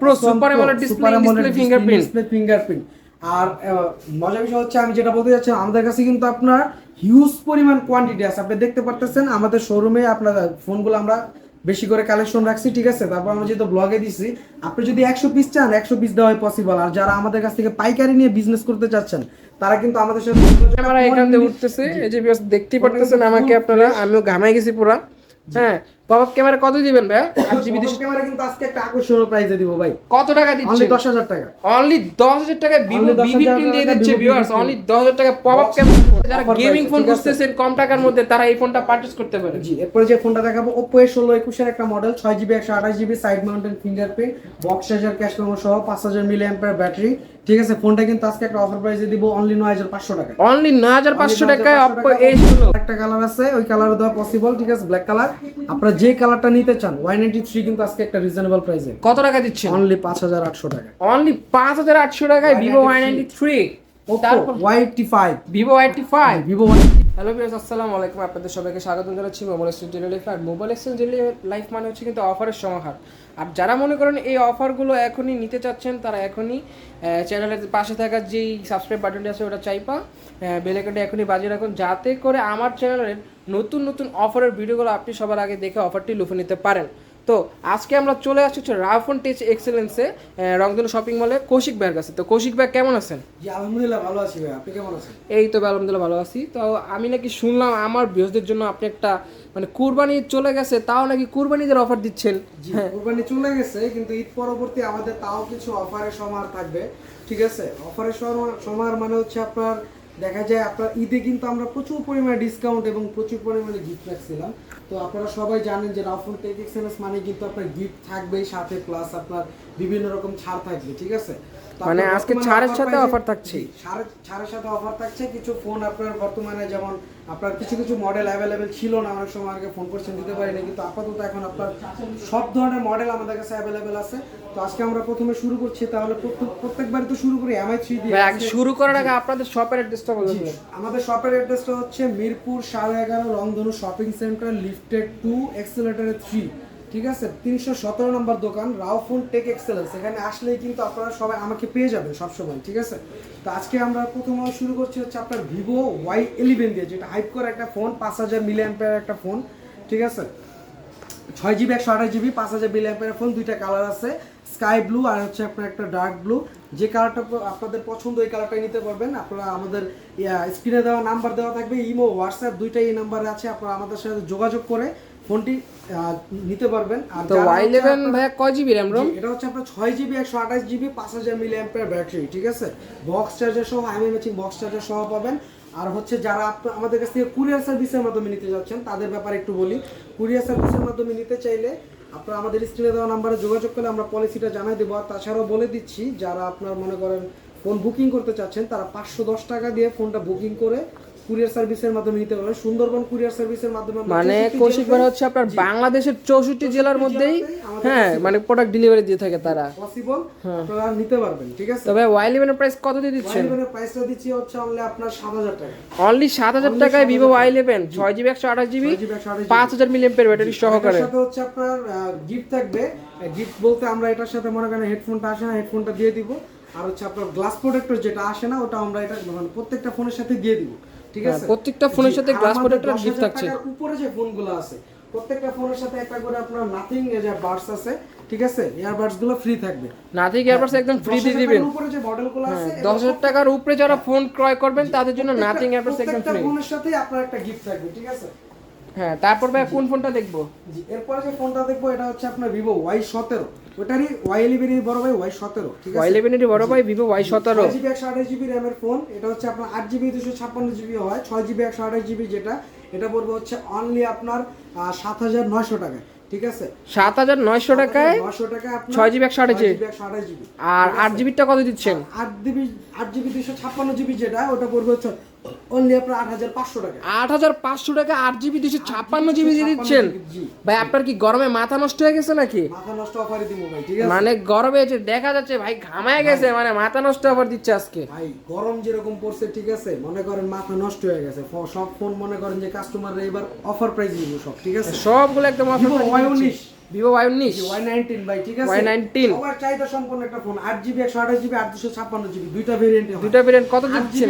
Pro super AMOLED display display fingerprint display fingerprint আর মজার বিষয় হচ্ছে আমি যেটা বলতে যাচ্ছি আমাদের কাছে কিন্তু আপনার হিউজ পরিমাণ কোয়ান্টিটি আছে। আপনি দেখতে পারতেছেন আমাদের শোরুমে আপনার ফোনগুলো আমরা বেশি করে কালেকশন রাখছি ঠিক আছে? তারপর আমরা যেহেতু ব্লগে দিচ্ছি আপনি যদি একশো পিস চান একশো পিস দেওয়াই পসিবল আর যারা আমাদের কাছ থেকে পাইকারি নিয়ে বিজনেস করতে চাচ্ছেন তারা কিন্তু আমাদের সাথে ক্যামেরা এখান দিয়ে উঠতেছে এই যে দেখতেই পারতেছেন আমাকে আপনারা আমিও ঘামাই গেছি পুরা। হ্যাঁ পপ ক্যামেরা কত দিবেন ভাই? আট জিবি ক্যামেরা কিন্তু আজকে একটা আকর্ষণীয় প্রাইসে দিব ভাই। কত টাকা অনলি দিচ্ছেন দশ হাজার টাকা। অনলি দশ হাজার টাকায় ভিভো Only 10,000 দিয়ে দিচ্ছে ভিউয়ার্স অনলি দশ হাজার টাকা পপ আপ ক্যামেরা যারা গেমিং ফোন। খুঁজতেছেন কম টাকার মধ্যে তারা এই ফোনটা পারচেজ করতে পারে। জি এরপরে যে ফোনটা দেখাবো ওপো এ ষোলো একুশের একটা মডেল ছয় জিবি একশো আঠাশ GB side mounted fingerprint box charger cash memo সহ পাঁচ হাজার মিলি অ্যাম্পার ব্যাটারি ঠিক আছে? ফোনটা কিন্তু আজকে একটা অফার প্রাইসে দিব অনলি নয় হাজার পাঁচশো টাকা অনলি নয় হাজার পাঁচশো টাকায় অপো এ একটা কালার আছে ওই কালার দেওয়া পসিবল ঠিক আছে? ব্ল্যাক কালার আপনারা যে কালারটা নিতে চান ওয়াই নাইনটি থ্রি কিন্তু আজকে একটা রিজনেবল প্রাইসে কত টাকা দিচ্ছে অনলি পাঁচ হাজার আটশো টাকা। অনলি পাঁচ হাজার আটশো টাকায় ভিভো ওয়াই নাইনটি থ্রি তারপর Y eighty five Vivo Y eighty five Vivo hello viewers আসসালামু আলাইকুম। আপনাদের সবাইকে স্বাগত জানাচ্ছি মোবাইল এক্সচেঞ্জ ডেলি লাইফ আর মোবাইল এক্সচেঞ্জ ডেলি লাইফ মানে হচ্ছে কিন্তু অফারের সমাহার। আর যারা মনে করেন এই অফারগুলো এখনই নিতে চাচ্ছেন, তারা এখনই চ্যানেলের পাশে থাকা যেই সাবস্ক্রাইব বাটনটি আছে ওটা চাইপা। বেল আইকনটা এখনই বাজিয়ে রাখুন, যাতে করে আমার চ্যানেলের নতুন নতুন অফারের ভিডিওগুলো আপনি সবার আগে দেখে অফারটি লুফে নিতে পারেন। তো আজকে আমরা চলে আসছি হচ্ছে রাফন টেচ এক্সেলেন্সে রংধনু শপিং মলে কৌশিক ভাইয়ের কাছে। তো কৌশিক ভাই কেমন আছেন? জি আলহামদুলিল্লাহ ভালো আছি ভাই। আপনি কেমন আছেন? এই তো আলহামদুলিল্লাহ ভালো আছি। তো আমি নাকি শুনলাম আমার বৃহস্পতির জন্য আপনি একটা মানে কুরবানি চলে গেছে তাও নাকি কুরবানিদের অফার দিচ্ছেন? জি কোরবানি চলে গেছে কিন্তু ঈদ পরবর্তী আমাদের তাও কিছু অফারের সমাহার থাকবে। ঠিক আছে? অফারের সমাহার মানে হচ্ছে আপনার দেখা যায় আপনার ঈদে কিন্তু আমরা প্রচুর পরিমাণে ডিসকাউন্ট এবং প্রচুর পরিমাণে গিফট রাখছিলাম তো আপনারা সবাই জানেন যে রাফুল টেক এক্সেলেন্স মানে কিন্তু আপনার গিফট থাকবেই, সাথে প্লাস আপনার বিভিন্ন রকম ছাড় থাকবে, ঠিক আছে? মানে আজকে ছাড়ের সাথে offer থাকছে। ছাড়ের সাথে অফার থাকছে। কিছু ফোন আপনার বর্তমানে যেমন আপনার কিছু কিছু মডেল অ্যাভেলেবেল ছিল না অনেক সময় আগে ফোন করছেন দিতে পারিনি। কিন্তু আপাতত এখন আপনার সব ধরনের মডেল আমাদের কাছে অ্যাভেলেবেল আছে। তো আজকে আমরা প্রথমে শুরু করছি তাহলে প্রত্যেক প্রত্যেকবারই তো শুরু করি এমআই থ্রি দিয়ে আগে শুরু করার আগে আপনাদের শপের অ্যাড্রেসটা বলে জি, দিন আমাদের শপের অ্যাড্রেসটা হচ্ছে মিরপুর সাড়ে এগারো রংধনু শপিং সেন্টার লিফটেড টু এক্সেলেটারে থ্রি ঠিক আছে? তিনশো সতেরো নম্বর দোকান রাউফোন টেক এক্সেলেন্স। এখানে আসলেই কিন্তু আপনারা সবাই আমাকে পেয়ে যাবেন সবসময়, ঠিক আছে? তো আজকে আমরা প্রথমে শুরু করছি হচ্ছে আপনার ভিভো ওয়াই ইলেভেন দিয়ে, যেটা হাইপ করে একটা ফোন পাঁচ হাজার মিলি একটা ফোন ঠিক আছে? ছয় জিবি একশো আঠাশ জিবি পাঁচ হাজার বিল অ্যাম্পের ফোন দুইটা কালার আছে স্কাই ব্লু আর হচ্ছে আপনার একটা ডার্ক ব্লু যে কালারটা আপনাদের পছন্দ, ওই কালারটাই নিতে পারবেন। আপনারা আমাদের স্ক্রিনে দেওয়া নাম্বার দেওয়া থাকবে, ইমো হোয়াটসঅ্যাপ দুইটাই এই নাম্বারে আছে, আপনারা আমাদের সাথে যোগাযোগ করে ফোনটি নিতে পারবেন। আর তো ওয়াই ইলেভেন ভাইয়া কয় জিবি র্যাম রোম এটা হচ্ছে আপনার ছয় জিবি একশো আঠাশ জিবি পাঁচ হাজার মিলি অ্যাম্পের ব্যাটারি ঠিক আছে? বক্স চার্জার সহ আইএমএ ম্যাচিং বক্স চার্জার সহ পাবেন। আর হচ্ছে যারা আমাদের কাছ থেকে কুরিয়ার সার্ভিসের মাধ্যমে নিতে যাচ্ছেন তাদের ব্যাপারে একটু বলি। কুরিয়ার সার্ভিসের মাধ্যমে নিতে চাইলে আপনারা আমাদের স্ক্রিনে দেওয়া নাম্বারে যোগাযোগ করলে আমরা পলিসিটা জানাই দেবো। আর তাছাড়াও বলে দিচ্ছি যারা আপনার মনে করেন ফোন বুকিং করতে চাচ্ছেন তারা পাঁচশো দশ টাকা দিয়ে ফোনটা বুকিং করে কুরিয়ার সার্ভিসের মাধ্যমে নিতে পারবেন। সুন্দরবন কুরিয়ার সার্ভিসের মাধ্যমে মানে কৌশিক ভাই হচ্ছে আপনার বাংলাদেশের চৌষট্টি জেলার মধ্যেই হ্যাঁ মানে প্রোডাক্ট ডেলিভারি দিয়ে থাকে তারা। পসিবল আপনারা নিতে পারবেন ঠিক আছে? তবে ওয়াই ইলেভেনের প্রাইস কত দিয়ে দিচ্ছেন? প্রাইসটা দিচ্ছি হচ্ছে অনলি আপনার সাত হাজার টাকা। অনলি সাত হাজার টাকায় ভিভো ওয়াই ইলেভেন ছয় জিবি একশো আঠাশ জিবি পাঁচ হাজার মিলিয়ন ব্যাটারি সহকারে। সাথে হচ্ছে আপনার গিফট থাকবে। গিফট বলতে আমরা এটার সাথে মনে করেন হেডফোনটা আসে না হেডফোনটা দিয়ে দিব। আর হচ্ছে আপনার গ্লাস প্রোটেক্টর যেটা আসে না ওটা আমরা এটা মানে প্রত্যেকটা ফোনের সাথে দিয়ে দিব। ঠিক হ্যাঁ, আছে? প্রত্যেকটা ফোনের সাথে protector 10,000 gift থাকছে। উপরে যে ফোনগুলো আছে প্রত্যেকটা ফোনের সাথে একটা করে আপনার নাথিং যে বাডস আছে ঠিক আছে? ইয়ারবাডসগুলো ফ্রি থাকবে। নাথিং এয়ারবাডস একদম ফ্রি দিয়ে দিবেন। উপরে যে মডেলগুলো আছে হ্যাঁ, দশ হাজার টাকার উপরে যারা ফোন ক্রয় করবেন তাদের জন্য নাথিং এয়ারবাডস একদম ফ্রি ফোনের সাথে আপনার একটা গিফট থাকবে ঠিক আছে? হ্যাঁ তারপর ভাই কোন ফোনটা দেখব? জি এরপরে যে ফোনটা দেখব এটা হচ্ছে আপনার ভিভো ওয়াই সতেরো। ওটারই ওয়াই ইলেভেন বড় ভাই ওয়াই সতেরো ঠিক ওয়াই আছে ইলেভেনের বড় ভাই ভিভো ওয়াই সতেরো। জিবি একশো আঠাশ জিবি র্যামের ফোন এটা হচ্ছে আপনার আট জিবি দুশো ছাপ্পান্ন জিবি হয়। ছয় জিবি একশো আঠাশ জিবি যেটা এটা পড়বে হচ্ছে অনলি আপনার সাত হাজার নয়শো টাকায় ঠিক আছে? সাত হাজার নয়শো টাকায় নয়শো টাকা আপনার ছয় জিবি একশো আঠাশ জিবি আর আট জিবিটা কত দিচ্ছেন? আট জিবি আট জিবি দুশো ছাপ্পান্ন জিবি যেটা ওটা পড়বে হচ্ছে অনলি আপনার আট হাজার পাঁচশো টাকা। আট হাজার পাঁচশো টাকা আট জিবি দুশো ছাপ্পান্ন জিবি দিয়ে দিচ্ছেন। ভাই আপনার কি গরমে মাথা নষ্ট হয়ে গেছে নাকি? মাথা নষ্ট অফারই দিব ভাই ঠিক আছে? মানে গরমে যে দেখা যাচ্ছে ভাই ঘামায় গেছে মানে মাথা নষ্ট দিচ্ছে আজকে। ভাই গরম যেরকম পড়ছে ঠিক আছে? মনে করেন মাথা নষ্ট হয়ে গেছে। সব ফোন মনে করেন যে কাস্টমাররা এবার অফার প্রাইস দিব সব ঠিক আছে? সবগুলো একদম ওয়াই ভিভো ওয়াই উনিশ। ওয়াই নাইনটিন ভাই ঠিক আছে? Y19 সবার চাহিদা সম্পন্ন একটা ফোন আট জিবি একশো আঠাশ জিবি আট দুশো ছাপ্পান্ন জিবি দুইটা ভেরিয়েন্ট দুইটা ভেরিয়েন্ট কত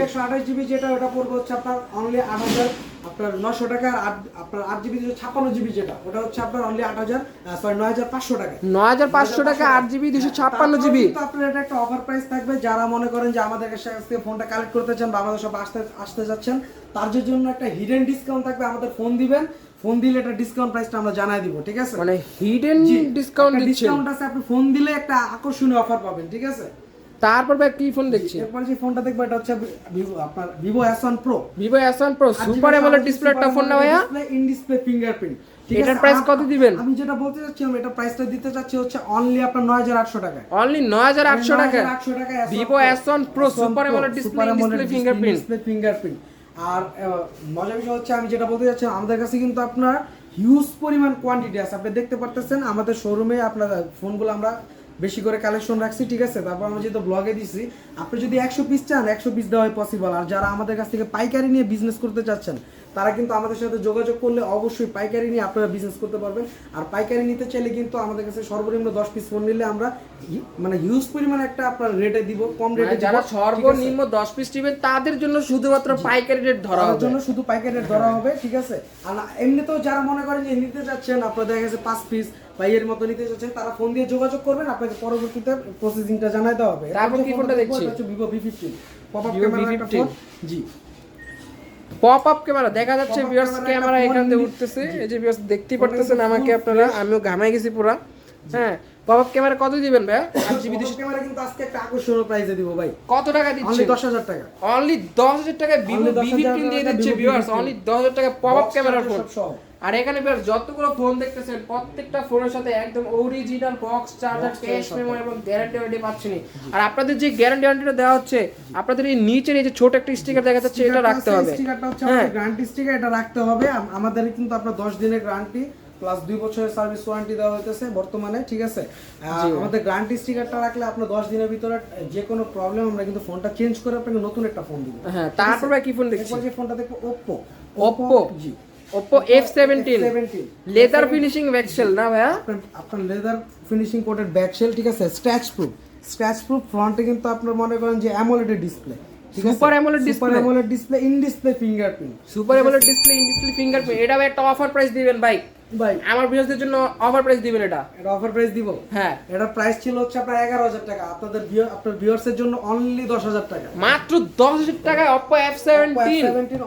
একশো আঠাশ জিবি যেটা ওটা পড়বে হচ্ছে আপনার অনলি আট হাজার আপনার নশো টাকা আর আপনার আট জিবি দুশো ছাপ্পান্ন জিবি যেটা ওটা হচ্ছে আপনার অনলি আট হাজার সরি নয় হাজার পাঁচশো টাকা। নয় হাজার পাঁচশো টাকা আট জিবি দুশো ছাপ্পান্ন জিবি আপনার এটা একটা অফার প্রাইস থাকবে যারা মনে করেন যে আমাদের কাছ ফোনটা কালেক্ট করতে চান বা আমাদের সব আসতে আসতে যাচ্ছেন তার জন্য একটা হিডেন ডিসকাউন্ট থাকবে আমাদের ফোন দিবেন। ফোন দিলে একটা ডিসকাউন্ট প্রাইসটা আমরা জানাই দিব ঠিক আছে? মানে হিডেন ডিসকাউন্ট দিচ্ছেন। ডিসকাউন্ট আছে আপনি ফোন দিলে একটা আকর্ষণীয় অফার পাবেন ঠিক আছে? তারপর ভাই কি ফোন দেখছি এরপর যে ফোনটা দেখব এটা হচ্ছে ভিভো আপনার Vivo S one pro Vivo S one pro super AMOLED display একটা ফোন না ভাইয়া? ইন ডিসপ্লে ফিঙ্গারপ্রিন্ট এটার price কত দিবেন? আমি যেটা বলতে চাচ্ছিলাম এটা প্রাইসটা দিতে চাচ্ছি হচ্ছে অনলি আপনার নয় হাজার আটশো টাকায়। অনলি নয় হাজার আটশো টাকা 9800 টাকা Vivo S one pro super display display fingerprint display fingerprint আর মজার বিষয় হচ্ছে, আমি যেটা বলতে চাচ্ছি, আমাদের কাছে কিন্তু আপনার হিউজ পরিমাণ কোয়ান্টিটি আছে। আপনি দেখতে পারতেছেন, আমাদের শোরুমে আপনার ফোনগুলো আমরা বেশি করে কালেকশন রাখছি ঠিক আছে? তারপর আমরা যেহেতু ব্লগে দিছি আপনি যদি একশো পিস চান একশো পিস দেওয়া পসিবল আর যারা আমাদের কাছ থেকে পাইকারি নিয়ে বিজনেস করতে চাচ্ছেন তারা কিন্তু আমাদের সাথে যোগাযোগ করলে অবশ্যই পাইকারি নিয়ে আপনারা বিজনেস করতে পারবেন। আর পাইকারি নিতে চাইলে কিন্তু আমাদের কাছে সর্বনিম্ন দশ পিস ফোন নিলে আমরা মানে হিউজ পরিমাণ একটা আপনার রেটে দিব কম রেটে মানে যারা সর্বনিম্ন দশ পিস নেবেন তাদের জন্য শুধুমাত্র পাইকারি রেট ধরা হবে। জন্য শুধু পাইকারি রেট ধরা হবে ঠিক আছে? আর এমনিতেও যারা মনে করেন যে নিতে চাচ্ছেন আপনার দেখা গেছে পাঁচ পিস এর মতো নিতে যাচ্ছেন তারা ফোন দিয়ে যোগাযোগ করবেন আপনাকে পরবর্তীতে প্রসেসিংটা জানাই দেওয়া হবে। তারপর কি ফোনটা দেখছি? Vivo V fifteen pop up camera একটা ফোন জি। পপ আপ ক্যামেরা দেখা যাচ্ছে ভিউয়ার্স ক্যামেরা এখান থেকে উঠতেছে। এই যে ভিউয়ার্স দেখতেই পারতেছেন আমাকে আপনারা আমিও ঘামাই গেছি পুরা। হ্যাঁ পপ আপ ক্যামেরা কত দিবেন ভাই আট জিবি Pop-up ক্যামেরা কিন্তু আজকে একটা আকর্ষণীয় প্রাইসে দিব ভাই। কত টাকা অনলি দিচ্ছেন দশ হাজার টাকা। অনলি দশ হাজার টাকায় ভিভো ভি 10,000 ফিফটিন দিয়ে টাকা দিচ্ছে ভিউয়ার্স অনলি দশ হাজার টাকা পপ আপ ক্যামেরার ফোন। আর এখানে ভিউয়ার্স যতগুলো ফোন দেখতেছেন প্রত্যেকটা ফোনের সাথে একদম original box charger cash memo এবং গ্যারান্টি ওয়ারেন্টি পাচ্ছেন আর আপনাদের যে গ্যারান্টি ওয়ারেন্টিটা দেওয়া হচ্ছে আপনাদের এই নিচের এই যে ছোট একটা স্টিকার দেখা যাচ্ছে এটা রাখতে হবে। sticker-টা হচ্ছে হ্যাঁ। আমাদের গ্যারান্টি স্টিকার এটা রাখতে হবে। আমাদের কিন্তু আপনার 10 দিনের গ্যারান্টি প্লাস দুই বছরের সার্ভিস ওয়ারেন্টি দেওয়া হইতেছে বর্তমানে ঠিক আছে। আমাদের গ্যারান্টি স্টিকারটা রাখলে আপনার 10 দিনের ভিতরে যে কোনো প্রবলেম আমরা কিন্তু ফোনটা চেঞ্জ করে আপনাকে নতুন একটা ফোন দিব। হ্যাঁ তারপর কি ফোন দেখছি? যে ফোনটা দেখব Oppo Oppo? জি। Oppo F17 F17 leather finishing ভেক্সেল না ভাইয়া আপনার leather finishing coated back shell ঠিক আছে স্ক্র্যাচ প্রুফ স্ক্র্যাচ প্রুফ ফ্রন্টে কিন্তু আপনার মনে করেন যে AMOLED display Super AMOLED super display? AMOLED display in display fingerprint super AMOLED display in display fingerprint এটা ভাই একটা অফার প্রাইস দিবেন ভাই ভাই আমার ভিউয়ার্সদের জন্য অফার প্রাইস দিবেন এটা। এটা অফার প্রাইস দিব? হ্যাঁ। এটা প্রাইস ছিল হচ্ছে আপনার টাকা। আপনাদের আপনার ভিউয়ার্সের জন্য অনলি দশ হাজার টাকা। মাত্র দশ হাজার টাকায়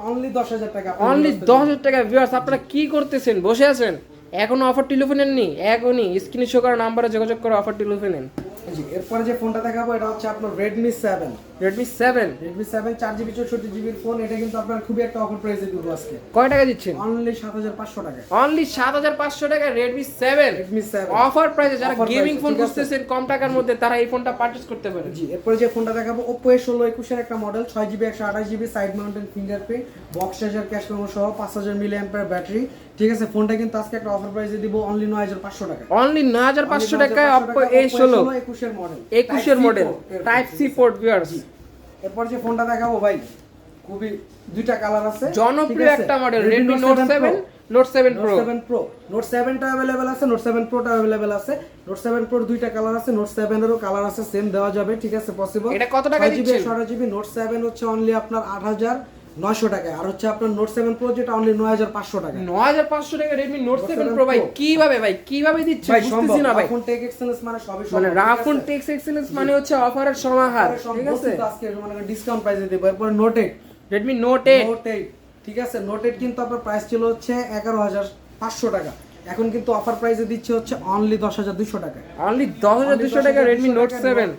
অনলি দশ হাজার টাকা অনলি দশ হাজার টাকা ভিউয়ার্স আপনারা কি করতেছেন? বসে আছেন? এখনও অফার টেলিফোন নেননি? এখনই। স্ক্রিনে শো করা নাম্বারে যোগাযোগ করে অফার টেলিফোন নেন। জি এরপরে যে ফোনটা দেখাবো এটা হচ্ছে আপনার Redmi seven Redmi seven Redmi seven চার জিবি চৌষট্টি জিবির ফোন এটা কিন্তু আপনার খুবই একটা অফার প্রাইসে দিব আজকে। কয় টাকা দিচ্ছেন? অনলি সাত হাজার পাঁচশো টাকা। অনলি সাত হাজার পাঁচশো টাকা Redmi seven Redmi seven offer প্রাইসে যারা গেমিং ফোন খুঁজতেছেন কম টাকার মধ্যে তারা এই ফোনটা পারচেজ করতে পারে জি এরপরে যে ফোনটা দেখাবো ওপো এ ষোলো একুশের একটা মডেল ছয় জিবি একশো আঠাশ GB side mounted fingerprint box charger cash memo সহ পাঁচ হাজার মিলি অ্যাম্পার ব্যাটারি ঠিক আছে ফোনটা কিন্তু আজকে একটা অফার প্রাইসে দিব অনলি নয় হাজার পাঁচশো টাকা। অনলি নয় হাজার পাঁচশো টাকায় অপ্পো এ ষোলো একুশের মডেল একুশের model type C port viewers এরপর যে ফোনটা দেখাবো ভাই খুবই দুইটা কালার আছে জনপ্রিয় একটা model Redmi note seven note seven note pro seven pro note সেভেনটা available আছে নোট সেভেন প্রোটা অ্যাভেলেবেল আছে। নোট সেভেন প্রোর দুইটা কালার আছে নোট সেভেনেরও কালার আছে সেম দেওয়া যাবে ঠিক আছে পসিবল এটা কত টাকা? ষোলো জিবি নোট সেভেন হচ্ছে অনলি আপনার আট হাজার নয়শো টাকা আর হচ্ছে আপনার নোট সেভেন প্রো যেটা অনলি নয় হাজার পাঁচশো টাকা নয় হাজার পাঁচশো টাকা রেডমি নোট সেভেন প্রো ভাই। কীভাবে ভাই কীভাবে দিচ্ছে বুঝতেছি না ভাই। এখন টেক এক্সেলেন্স মানে সবই মানে রাফুন? টেক্স এক্সেলেন্স মানে হচ্ছে অফারের সমাহার তাহলে ঠিক আছে? আজকে মানে ডিসকাউন্ট প্রাইসে দেবো। এরপরে note eight Redmi note eight note eight ঠিক আছে? নোট এইট কিন্তু আপনার প্রাইস ছিল হচ্ছে এগারো হাজার পাঁচশো টাকা। এখন কিন্তু অফার প্রাইসে দিচ্ছে হচ্ছে অনলি দশ হাজার দুশো টাকা অনলি দশ হাজার দুশো টাকা Redmi note seven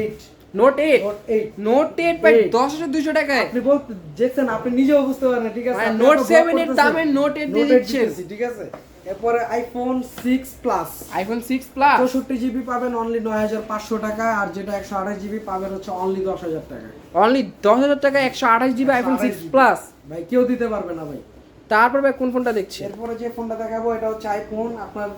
eight note eight note eight note eight ভাই Eight। দশ হাজার দুশো টাকায়। আপনি বলতে দেখছেন আপনি নিজেও বুঝতে পারেন ঠিক আছে? block 7 এর দামে Note 8 দিয়ে 8 দিচ্ছেন। ঠিক আছে? এরপরে iPhone six plus iPhone six plus চৌষট্টি জিবি পাবেন অনলি নয় হাজার পাঁচশো টাকা আর যেটা একশো আঠাশ জিবি পাবেন হচ্ছে অনলি দশ হাজার টাকা। অনলি দশ হাজার টাকা একশো আঠাশ জিবি আইফোন 128 সিক্স প্লাস ভাই কেউ দিতে পারবে না ভাই। তারপর ভাই কোন ফোনটা দেখছি এরপরে যে ফোনটা দেখাবো এটা হচ্ছে আইফোন আপনার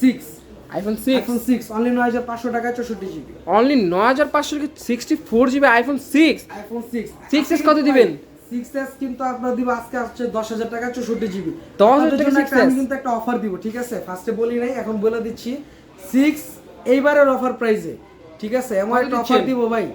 six iPhone six iPhone six only নয় হাজার পাঁচশো টাকা চৌষট্টি জিবি অনলি নয় হাজার পাঁচশো sixty four GB iPhone six iPhone six 6s কত দিবেন? সিক্স এস কিন্তু আপনার দিব আজকে আসছে দশ হাজার টাকা চৌষট্টি জিবি 10,000 টাকা 6S আমি কিন্তু একটা অফার দিব ঠিক আছে? ফার্স্টে বলি নাই এখন বলে দিচ্ছি। সিক্স এইবারের অফার প্রাইসে ঠিক আছে? কত একটা অফার দিব ভাই।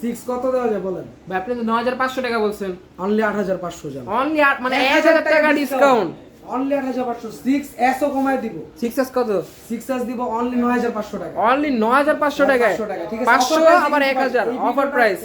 সিক্স কত দেওয়া যায় বলেন? ভাই আপনি তো হাজার পাঁচশো টাকা বলছেন। অনলি আট হাজার পাঁচশো জান অনলি মানে এক হাজার টাকা ডিসকাউন্ট অনলি আট হাজার পাঁচশো। সিক্স এসও কমায় দিব। 6s কত? 6s দিব অনলি নয় হাজার পাঁচশো টাকা। অনলি নয় হাজার পাঁচশো টাকায়? 500 টাকা, ঠিক আছে? পাঁচশো Offer price আবার এই এক হাজার এই অফার প্রাইস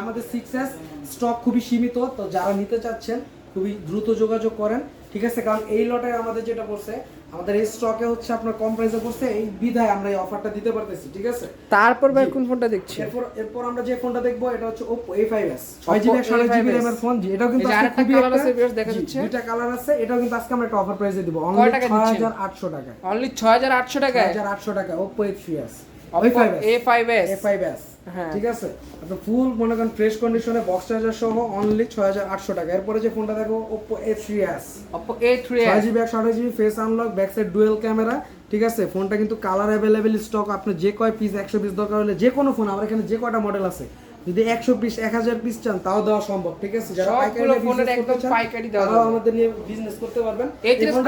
আমাদের সিক্স এস স্টক খুবই সীমিত তো যারা নিতে চাচ্ছেন খুবই দ্রুত যোগাযোগ করেন। ঠিক আছে কারণ এই লটে আমাদের যেটা করছে আমাদের এই স্টকে হচ্ছে আপনার কম প্রাইসে করছে এই বিধায় আমরা এই অফারটা দিতে পারতেছি ঠিক আছে? তারপর ভাই কোন ফোনটা দেখছি এরপর এরপর আমরা যে ফোনটা দেখব এটা হচ্ছে Oppo A5s 6 Oppo GB 128 GB A5s র্যামের ফোন জি এটাও কিন্তু আজকে খুবই একটা আছে, viewers দেখা যাচ্ছে। দুইটা কালার আছে এটাও কিন্তু আজকে আমরা একটা অফার প্রাইসে দিব অনলি টাকা দিচ্ছেন? 6800 টাকায়। অনলি ছয় হাজার আটশো 6800 টাকা Oppo A3s Oppo A5s A5s A5s হ্যাঁ। ঠিক আছে? আপনার ফুল মনে করেন ফ্রেশ কন্ডিশনে বক্স চার্জার সহ অনলি 6800 টাকা। এরপরে যে ফোনটা দেখো Oppo A three S Oppo A three ছয় জিবি একশো আঠাশ GB face unlock back side dual camera ঠিক আছে? ফোনটা কিন্তু কালার অ্যাভেলেবেল স্টক আপনি যে কয় পিস একশো পিস দরকার হলে যে কোনো ফোন আমার এখানে যে কয়টা মডেল আছে যদি একশো পিস এক হাজার পিস চান তাও দেওয়া সম্ভব ঠিক আছে? যারা পাইকারি তারাও আমাদের নিয়ে বিজনেস করতে পারবেন।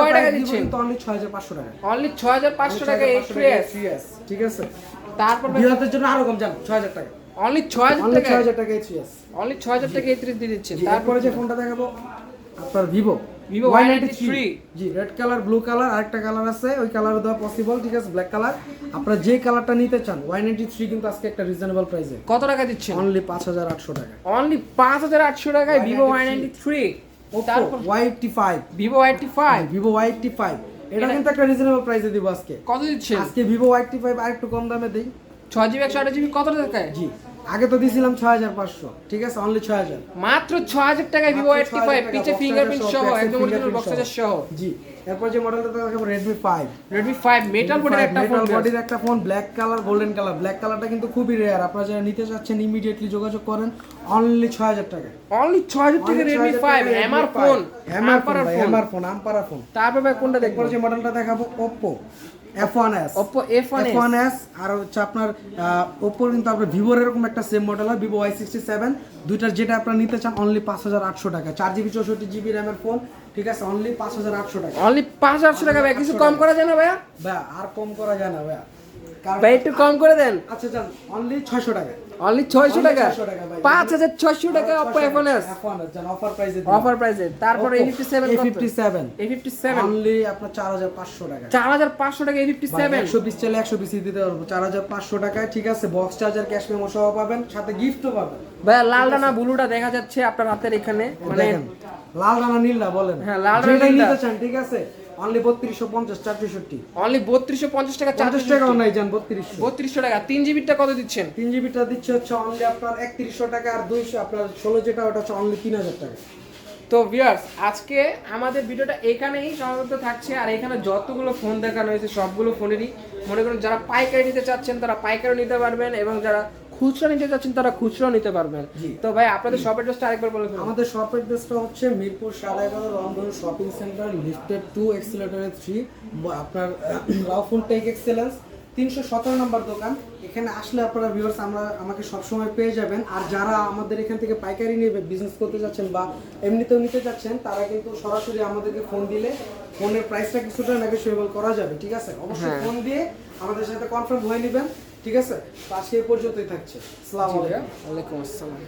কয় টাকা দিচ্ছেন? কিন্তু অনলি ছয় হাজার পাঁচশো টাকা অনলি ছয় হাজার পাঁচশো টাকা A3s ঠিক আছে? তারপর বিহাতের জন্য আরও কম জান ছয় হাজার টাকা অনলি ছয় হাজার ছয় টাকা হাজার টাকা অনলি ছয় হাজার টাকা A3s দিয়ে দিচ্ছেন। তারপরে তারপরে যে ফোনটা দেখাবো আপনার ভিভো Vivo Y93 জি রেড কালার ব্লু কালার আরেকটা কালার আছে ওই কালার দেওয়া পসিবল ঠিক আছে ব্ল্যাক কালার আপনারা যে কালারটা নিতে চান ওয়াই নাইনটি থ্রি কিন্তু আজকে একটা রিজনেবল প্রাইসে কত টাকা দিচ্ছেন? অনলি পাঁচ হাজার আটশো টাকা। অনলি পাঁচ হাজার আটশো টাকায় ভিভো ওয়াই নাইনটি থ্রি তারপর Y eighty five Vivo Y eighty five Vivo Y eighty five এটা কিন্তু একটা রিজনেবল প্রাইসে দিব আজকে। কত দিচ্ছেন? আজকে ভিভো ওয়াই এইটটি ফাইভ আরেকটু কম দামে দিই। ছয় জিবি একশো আঠাশ জিবি কত টাকায়? জি। আগে তো দিয়েছিলাম ছয় হাজার পাঁচশো ঠিক আছে? অনলি ছয় হাজার। মাত্র ছয় হাজার টাকায় ভিভো এইটটি ফাইভ পিছে ফিঙ্গারপ্রিন্ট সহ একদম অরিজিনাল বক্স সহ। সহ। জি এরপর যে মডেলটা দেখাবো Redmi five Redmi five metal বডির একটা ফোন বডির একটা phone black colour golden colour black কালারটা কিন্তু খুবই রেয়ার আপনারা যারা নিতে চাচ্ছেন ইমিডিয়েটলি যোগাযোগ করেন। অনলি ছয় হাজার টাকা। অনলি ছয় হাজার টাকা Redmi five MR phone MR phone MR phone আমপারা phone তারপর কোনটা দেখব? যে মডেলটা দেখাবো Oppo F one S F1s F one S আর হচ্ছে আপনার কিন্তু আপনার ভিভোর এরকম একটা সেম মডেল হয় ভিভো ওয়াই সিক্সটি সেভেন দুইটার যেটা আপনারা নিতে চান অনলি পাঁচ হাজার আটশো টাকা। চার জিবি চৌষট্টি জিবি র্যামের ফোন ঠিক আছে? অনলি পাঁচ হাজার আটশো টাকা। অনলি পাঁচ হাজার টাকা ভাই কিছু কম করা যায় না ভাইয়া? ভাইয়া আর কম করা যায় না ভাইয়া। ভাই একটু কম করে দেন। আচ্ছা যান অনলি ছয়শো টাকা। অনলি ছয়শো Only টাকা। 600 টাকা ভাই। পাঁচ হাজার ছয়শো টাকা অপো এস F1s অফার প্রাইসে অফার প্রাইসে তারপর A fifty seven A. Fifty seven A fifty seven only আপনার চার হাজার পাঁচশো টাকা। চার হাজার পাঁচশো টাকা এ ফিফটি সেভেন একশো পিস চাইলে একশো পিস দিতে পারব। চার হাজার পাঁচশো টাকায় ঠিক আছে। বক্স চার্জার ক্যাশ মেমো সহ পাবেন। সাথে গিফটও পাবেন। ভাইয়া লালটা না ব্লুটা দেখা যাচ্ছে আপনার হাতের এখানে। মানে লাল রানা নীলরা বলেন। হ্যাঁ, লাল রানা যেটাই নিতে চান ঠিক আছে? অনলি বত্রিশশো পঞ্চাশ চারশোষট্টি অনলি বত্রিশশো পঞ্চাশ টাকা টাকাও নাই যান বত্রিশশো। বত্রিশশো টাকা। তিন জিবিটা কত দিচ্ছেন? তিন জিবিটা দিচ্ছে হচ্ছে অনলি আপনার একত্রিশশো টাকা আর দুইশো আপনার ষোলো যেটা ওটা হচ্ছে অনলি তিন হাজার টাকা। তো ভিউয়ার্স আজকে আমাদের ভিডিওটা এখানেই সমাপ্ত থাকছে আর এখানে যতগুলো ফোন দেখানো হয়েছে সবগুলো ফোনেরই মনে করুন যারা পাইকারি নিতে চাচ্ছেন তারা পাইকারি নিতে পারবেন এবং যারা খুচরা নিতে চাচ্ছেন তারা খুচরাও নিতে পারবেন। তো ভাই আপনাদের শপ অ্যাড্রেসটা আরেকবার বলে আমাদের শপ অ্যাড্রেসটা হচ্ছে মিরপুর সাড়ে এগারো Rongdhonu shopping centre lifted to এক্সিলেটারে three আপনার রাউফুল টেক এক্সেলেন্স তিনশো সতেরো নম্বর দোকান। এখানে আসলে আপনারা ভিউয়ার্স আমরা আমাকে সবসময় পেয়ে যাবেন। আর যারা আমাদের এখান থেকে পাইকারি নিয়ে বিজনেস করতে যাচ্ছেন বা এমনিতেও নিতে যাচ্ছেন তারা কিন্তু সরাসরি আমাদেরকে ফোন দিলে ফোনের প্রাইসটা কিছুটা নেগোসিয়েবল করা যাবে ঠিক আছে? অবশ্যই হ্যাঁ। ফোন দিয়ে আমাদের সাথে কনফার্ম হয়ে নেবেন। ঠিক আছে? আজকে পর্যন্তই থাকছে। আসসালামু আলাইকুম। ওয়ালাইকুম আসসালাম।